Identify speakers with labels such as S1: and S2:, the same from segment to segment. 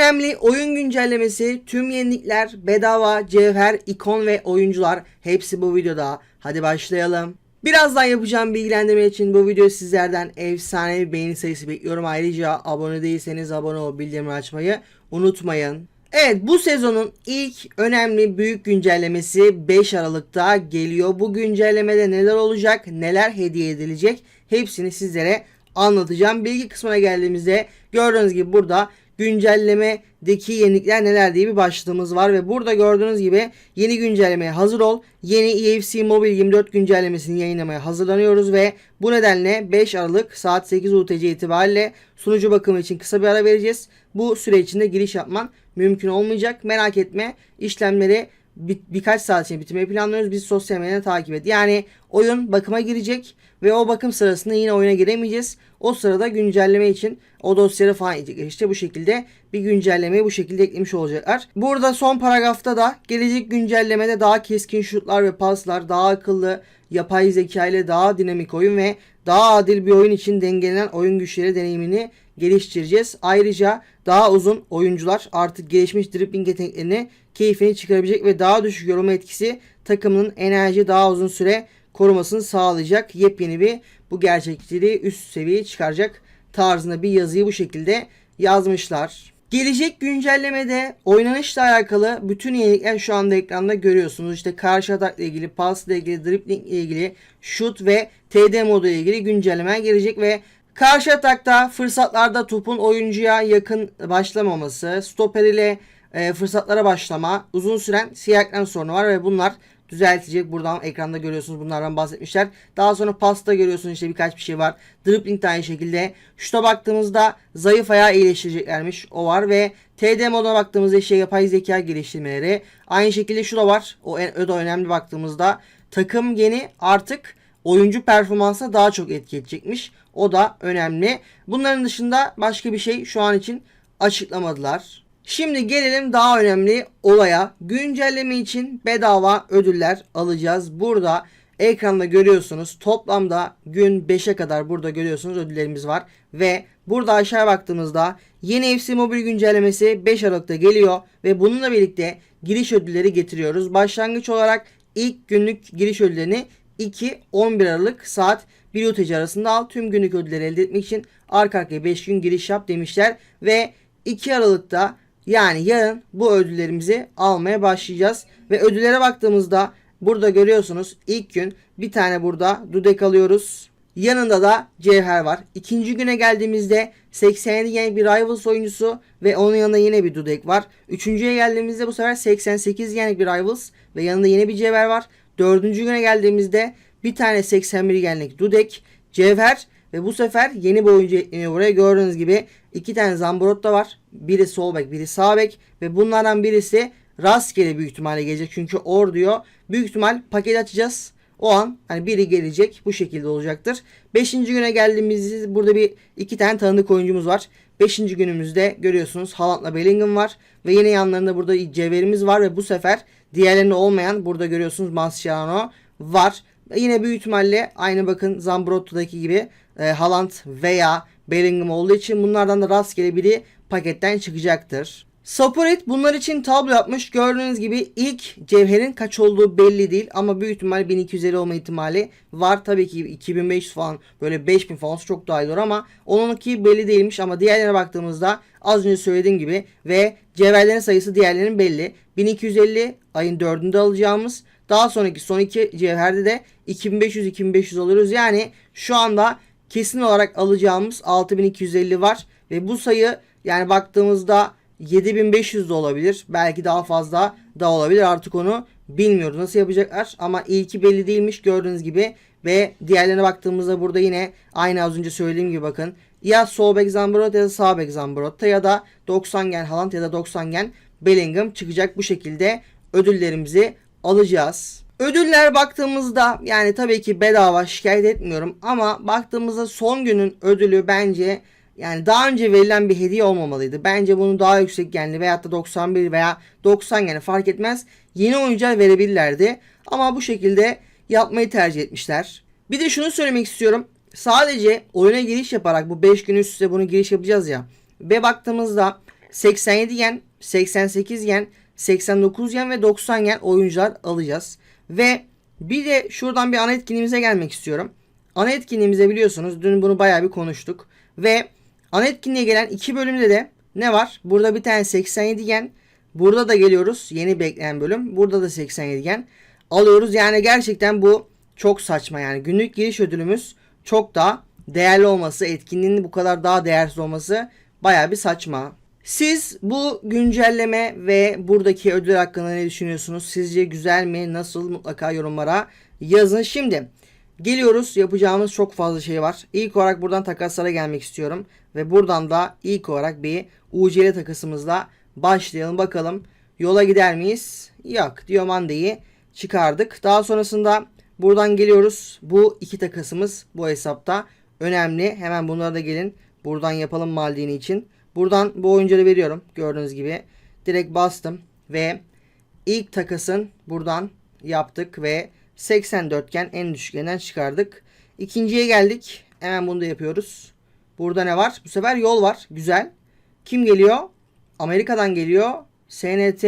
S1: Önemli oyun güncellemesi, tüm yenilikler, bedava, cevher, ikon ve oyuncular hepsi bu videoda. Hadi başlayalım. Birazdan yapacağım bilgilendirme için bu video sizlerden efsane bir beğeni sayısı bekliyorum. Ayrıca abone değilseniz abone ol bildirimleri açmayı unutmayın. Evet bu sezonun ilk önemli büyük güncellemesi 5 Aralık'ta geliyor. Bu güncellemede neler olacak, neler hediye edilecek hepsini sizlere anlatacağım. Bilgi kısmına geldiğimizde gördüğünüz gibi burada güncellemedeki yenilikler neler diye bir başlığımız var ve burada gördüğünüz gibi yeni güncellemeye hazır ol. Yeni EFC Mobile 24 güncellemesini yayınlamaya hazırlanıyoruz ve bu nedenle 5 Aralık saat 8 UTC itibariyle sunucu bakımı için kısa bir ara vereceğiz. Bu süre içinde giriş yapman mümkün olmayacak. Merak etme işlemleri bir, birkaç saat içinde bitirmeyi planlıyoruz. Biz sosyal medyada takip et. Yani oyun bakıma girecek ve o bakım sırasında yine oyuna giremeyeceğiz. O sırada güncelleme için o dosyaları falan yiyecekler. İşte bu şekilde bir güncellemeyi bu şekilde eklemiş olacaklar. Burada son paragrafta da gelecek güncellemede daha keskin şutlar ve paslar, daha akıllı, yapay zeka ile daha dinamik oyun ve daha adil bir oyun için dengelenen oyun güçleri deneyimini geliştireceğiz. Ayrıca daha uzun oyuncular artık gelişmiş dribbling yeteneklerini keyfini çıkarabilecek ve daha düşük yorulma etkisi takımının enerji daha uzun süre korumasını sağlayacak yepyeni bir bu gerçekçiliği üst seviyeye çıkaracak tarzında bir yazıyı bu şekilde yazmışlar. Gelecek güncellemede oynanışla alakalı bütün yenilikler şu anda ekranda görüyorsunuz. İşte karşı atakla ilgili, pasla ilgili, dribbling ile ilgili, şut ve TD modu ile ilgili güncellemeler gelecek ve karşı atakta fırsatlarda topun oyuncuya yakın başlamaması, stoper ile e, fırsatlara başlama, uzun süren siyah ekran sorunu var ve bunlar düzeltecek. Buradan ekranda görüyorsunuz bunlardan bahsetmişler. Daha sonra pasta görüyorsunuz işte birkaç bir şey var. Dribbling de aynı şekilde. Şuta baktığımızda zayıf ayağı iyileştireceklermiş. O var ve TD moduna baktığımızda işte yapay zeka geliştirmeleri. Aynı şekilde şu da var. O, o da önemli baktığımızda. Takım yeni artık oyuncu performansına daha çok etki edecekmiş. O da önemli. Bunların dışında başka bir şey şu an için açıklamadılar. Şimdi gelelim daha önemli olaya. Güncelleme için bedava ödüller alacağız. Burada ekranda görüyorsunuz. Toplamda gün 5'e kadar burada görüyorsunuz ödüllerimiz var. Ve burada aşağı baktığımızda yeni FC Mobile güncellemesi 5 Aralık'ta geliyor. Ve bununla birlikte giriş ödülleri getiriyoruz. Başlangıç olarak ilk günlük giriş ödüllerini 2-11 Aralık saat 1 UTC arasında al. Tüm günlük ödülleri elde etmek için arka arkaya 5 gün giriş yap demişler. Ve 2 Aralık'ta yani yarın bu ödüllerimizi almaya başlayacağız. Ve ödüllere baktığımızda burada görüyorsunuz ilk gün bir tane burada dudek alıyoruz. Yanında da cevher var. İkinci güne geldiğimizde 87 yenik bir Rivals oyuncusu ve onun yanında yine bir dudek var. Üçüncüye geldiğimizde bu sefer 88 yenik bir Rivals ve yanında yine bir cevher var. Dördüncü güne geldiğimizde bir tane 81 yenlik dudek, cevher ve bu sefer yeni bir oyuncu ekleniyor buraya. Gördüğünüz gibi iki tane Zambrot da var. Biri sol bek, biri sağ bek ve bunlardan birisi rastgele büyük ihtimalle gelecek. Çünkü or diyor. Büyük ihtimal paket açacağız. O an hani biri gelecek. Bu şekilde olacaktır. Beşinci güne geldiğimizde burada bir iki tane tanıdık oyuncumuz var. Beşinci günümüzde görüyorsunuz Haaland'la Bellingham var. Ve yine yanlarında burada cevherimiz var ve bu sefer diğerlerinde olmayan burada görüyorsunuz Mascherano var. Yine büyük ihtimalle aynı bakın Zambrotto'daki gibi e, Haaland veya Bellingham olduğu için bunlardan da rastgele biri paketten çıkacaktır. Saporit bunlar için tablo yapmış. Gördüğünüz gibi ilk cevherin kaç olduğu belli değil ama büyük ihtimal 1250 olma ihtimali var. Tabii ki 2500 falan böyle 5000 falan çok daha iyi olur ama onunki belli değilmiş ama diğerlerine baktığımızda az önce söylediğim gibi ve cevherlerin sayısı diğerlerinin belli. 1250 ayın 4'ünde alacağımız daha sonraki son iki cevherde de 2500-2500 alıyoruz. Yani şu anda kesin olarak alacağımız 6250 var ve bu sayı yani baktığımızda 7500 de olabilir. Belki daha fazla da olabilir. Artık onu bilmiyoruz nasıl yapacaklar. Ama ilki belli değilmiş gördüğünüz gibi. Ve diğerlerine baktığımızda burada yine aynı az önce söylediğim gibi bakın. Ya sol bek Zambrot ya da sağ bek Zambrot'ta ya da 90 gen Haaland ya da 90 gen Bellingham çıkacak bu şekilde ödüllerimizi alacağız. Ödüller baktığımızda yani tabii ki bedava şikayet etmiyorum ama baktığımızda son günün ödülü bence yani daha önce verilen bir hediye olmamalıydı. Bence bunu daha yüksek genli veyahut da 91 veya 90 yani fark etmez. Yeni oyuncular verebilirlerdi. Ama bu şekilde yapmayı tercih etmişler. Bir de şunu söylemek istiyorum. Sadece oyuna giriş yaparak bu 5 gün üst üste bunu giriş yapacağız ya. Ve baktığımızda 87 yen, 88 yen, 89 yen ve 90 yen oyuncular alacağız. Ve bir de şuradan bir ana etkinliğimize gelmek istiyorum. Ana etkinliğimize biliyorsunuz dün bunu bayağı bir konuştuk. Ve ana etkinliğe gelen iki bölümde de ne var? Burada bir tane 87 yen. Burada da geliyoruz. Yeni bekleyen bölüm. Burada da 87 yen alıyoruz. Yani gerçekten bu çok saçma yani. Günlük giriş ödülümüz çok daha değerli olması, etkinliğinin bu kadar daha değersiz olması bayağı bir saçma. Siz bu güncelleme ve buradaki ödül hakkında ne düşünüyorsunuz? Sizce güzel mi? Nasıl? Mutlaka yorumlara yazın. Şimdi geliyoruz. Yapacağımız çok fazla şey var. İlk olarak buradan takaslara gelmek istiyorum. Ve buradan da ilk olarak bir UCL takasımızla başlayalım. Bakalım yola gider miyiz? Yok. Diamanda'yı çıkardık. Daha sonrasında buradan geliyoruz. Bu iki takasımız bu hesapta önemli. Hemen bunlara da gelin. Buradan yapalım Maldini için. Buradan bu oyuncuları veriyorum. Gördüğünüz gibi. Direkt bastım ve ilk takasın buradan yaptık ve 84 iken en düşüklerinden çıkardık. İkinciye geldik. Hemen bunu da yapıyoruz. Burada ne var? Bu sefer yol var. Güzel. Kim geliyor? Amerika'dan geliyor. SNT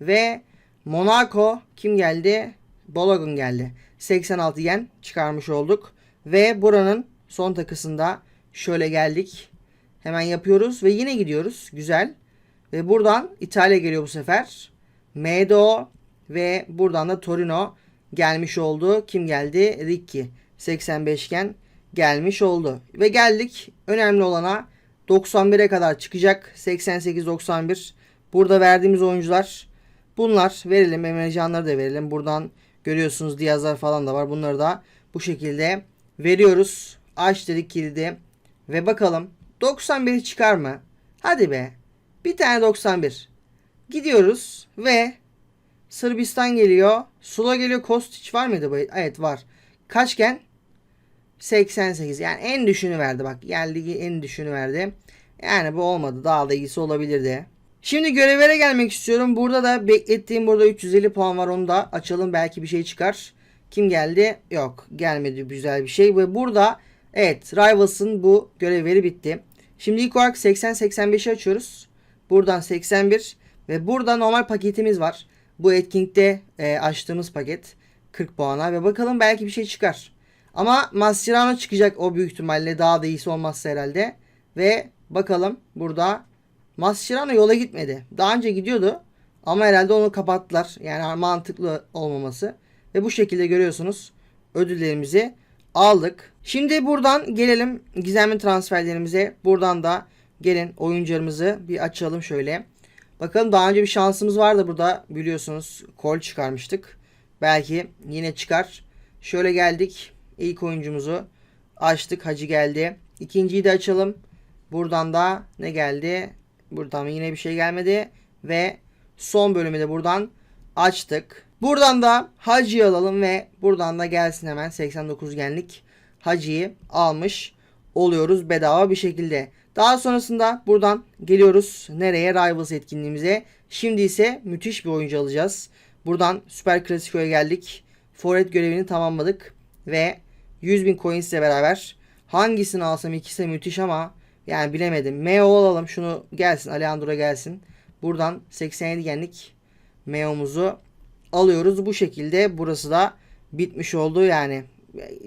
S1: ve Monaco kim geldi? Balogun geldi. 86 yen çıkarmış olduk. Ve buranın son takısında şöyle geldik. Hemen yapıyoruz ve yine gidiyoruz. Güzel. Ve buradan İtalya geliyor bu sefer. Medo ve buradan da Torino gelmiş oldu. Kim geldi? Ricci. 85 iken gelmiş oldu. Ve geldik önemli olana 91'e kadar çıkacak. 88-91. Burada verdiğimiz oyuncular bunlar. Verelim. Emrecanları da verelim. Buradan görüyorsunuz Diazlar falan da var. Bunları da bu şekilde veriyoruz. Aç dedik kilidi. Ve bakalım 91'i çıkar mı? Hadi be. Bir tane 91. Gidiyoruz ve Sırbistan geliyor. Sula geliyor. Kostić var mıydı bu? Evet var. Kaçken? 88. Yani en düşünü verdi bak. Geldi en düşünü verdi. Yani bu olmadı. Daha da iyisi olabilirdi. Şimdi görevlere gelmek istiyorum. Burada da beklettiğim burada 350 puan var. Onu da açalım. Belki bir şey çıkar. Kim geldi? Yok. Gelmedi güzel bir şey. Ve burada evet Rivals'ın bu görevleri bitti. Şimdi ilk olarak 80-85'i açıyoruz. Buradan 81 ve burada normal paketimiz var. Bu etkinlikte e, açtığımız paket 40 puana ve bakalım belki bir şey çıkar. Ama Mascherano çıkacak o büyük ihtimalle daha da iyisi olmazsa herhalde. Ve bakalım burada Mascherano yola gitmedi. Daha önce gidiyordu ama herhalde onu kapattılar. Yani mantıklı olmaması. Ve bu şekilde görüyorsunuz ödüllerimizi aldık. Şimdi buradan gelelim gizemli transferlerimize. Buradan da gelin oyuncularımızı bir açalım şöyle. Bakalım daha önce bir şansımız vardı burada biliyorsunuz kol çıkarmıştık. Belki yine çıkar. Şöyle geldik. İlk oyuncumuzu açtık. Hacı geldi. İkinciyi de açalım. Buradan da ne geldi? Buradan yine bir şey gelmedi. Ve son bölümü de buradan açtık. Buradan da Hacı'yı alalım ve buradan da gelsin hemen 89 genlik Hacı'yı almış oluyoruz bedava bir şekilde. Daha sonrasında buradan geliyoruz nereye? Rivals etkinliğimize. Şimdi ise müthiş bir oyuncu alacağız. Buradan Süper Klasiko'ya geldik. Forvet görevini tamamladık. Ve 100.000 coins ile beraber hangisini alsam ikisi müthiş ama yani bilemedim. Meo alalım şunu gelsin. Alejandro gelsin. Buradan 87 genlik Meo'muzu alıyoruz. Bu şekilde burası da bitmiş oldu yani.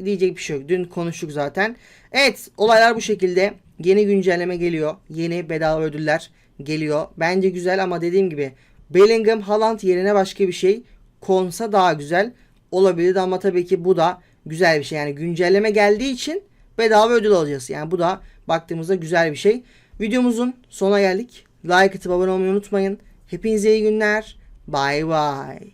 S1: Diyecek bir şey yok. Dün konuştuk zaten. Evet olaylar bu şekilde. Yeni güncelleme geliyor. Yeni bedava ödüller geliyor. Bence güzel ama dediğim gibi Bellingham Haaland yerine başka bir şey konsa daha güzel olabilirdi ama tabii ki bu da güzel bir şey. Yani güncelleme geldiği için bedava ödül alacağız. Yani bu da baktığımızda güzel bir şey. Videomuzun sona geldik. Like atıp abone olmayı unutmayın. Hepinize iyi günler. Bye bye.